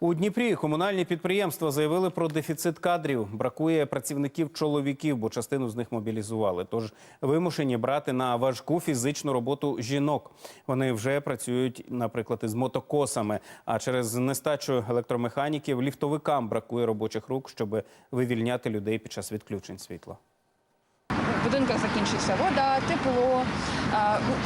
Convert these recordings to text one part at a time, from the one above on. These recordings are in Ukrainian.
У Дніпрі комунальні підприємства заявили про дефіцит кадрів. Бракує працівників чоловіків, бо частину з них мобілізували. Тож вимушені брати на важку фізичну роботу жінок. Вони вже працюють, наприклад, із мотокосами. А через нестачу електромеханіків ліфтовикам бракує робочих рук, щоб вивільняти людей під час відключень світла. В будинках закінчиться вода, тепло,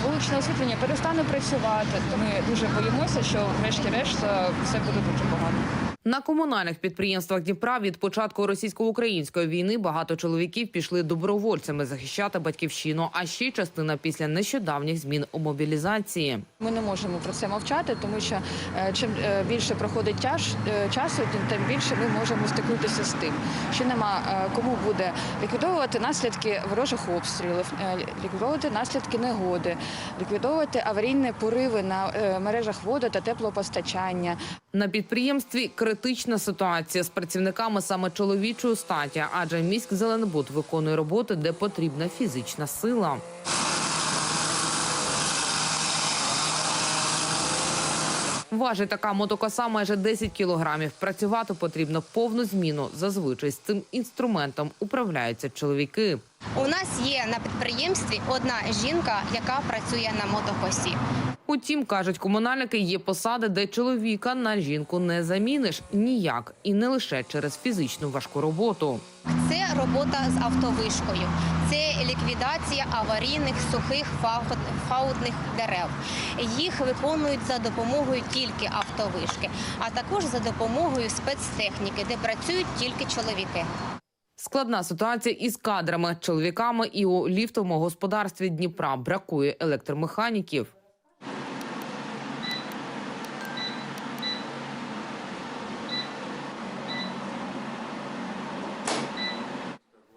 вуличне освітлення перестане працювати. Ми дуже боїмося, що врешті-решт е, все буде дуже погано. На комунальних підприємствах Дніпра від початку російсько-української війни багато чоловіків пішли добровольцями захищати батьківщину. А ще частина після нещодавніх змін у мобілізації. Ми не можемо про це мовчати, тому що е, чим е, більше проходить тяж, часу, тим, більше ми можемо стикнутися з тим, що нема кому буде ліквідовувати наслідки ворожих обстрілів, е, ліквідовувати наслідки негоди, ліквідовувати аварійні пориви на е, мережах води та теплопостачання. На підприємстві критична ситуація з працівниками саме чоловічої статі, адже міськ Зеленбуд виконує роботи, де потрібна фізична сила. Важить така мотокоса майже 10 кілограмів. Працювати потрібно повну зміну. Зазвичай з цим інструментом управляються чоловіки. У нас є на підприємстві одна жінка, яка працює на мотокосі. Утім, кажуть комунальники, є посади, де чоловіка на жінку не заміниш ніяк, і не лише через фізичну важку роботу. Це робота з автовишкою, це ліквідація аварійних сухих фаут- фаутних дерев. Їх виконують за допомогою тільки автовишки, а також за допомогою спецтехніки, де працюють тільки чоловіки. Складна ситуація із кадрами, чоловіками і у ліфтовому господарстві Дніпра бракує електромеханіків.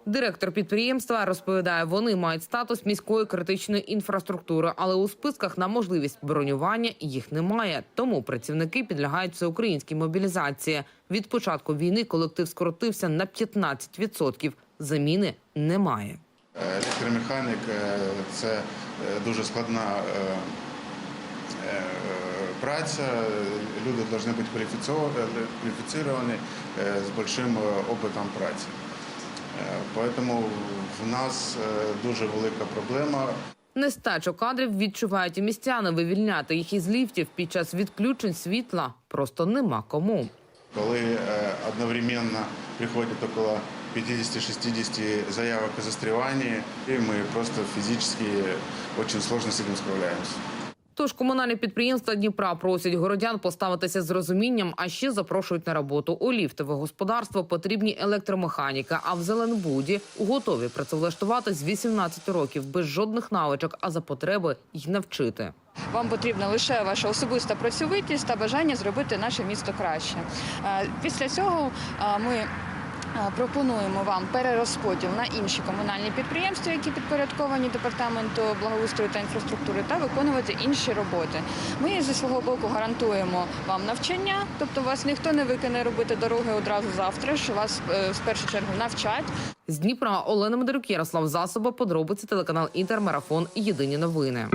Директор підприємства розповідає, вони мають статус міської критичної інфраструктури, але у списках на можливість бронювання їх немає. Тому працівники підлягають всеукраїнській мобілізації. Від початку війни колектив скоротився на 15%. Заміни немає. Електромеханік е, це е, дуже складна е, е, праця. Люди повинні бути е, е, з великим опитом праці. Е, Тому в нас е, дуже велика проблема Нестачу кадрів відчувають і містяни. Вивільняти їх із ліфтів під час відключень світла просто нема кому. коли е, одновременно приходит около 50-60 заявок о застревании, и мы просто физически очень сложно с этим справляемся. Тож комунальні підприємства Дніпра просять городян поставитися з розумінням, а ще запрошують на роботу у ліфтове господарство потрібні електромеханіки. А в Зеленбуді готові працевлаштувати з 18 років без жодних навичок, а за потреби й навчити. Вам потрібна лише ваша особиста працьовитість та бажання зробити наше місто краще. Е, Після цього е, ми пропонуємо вам перерозподіл на інші комунальні підприємства, які підпорядковані департаменту благоустрою та інфраструктури, та виконувати інші роботи. Ми зі свого боку гарантуємо вам навчання, тобто вас ніхто не викине робити дороги одразу завтра. ж вас е, в першу чергу навчать. З Дніпра Олена Медорюк, Ярослав Засоба, подробиці телеканал Інтермарафон. Єдині новини.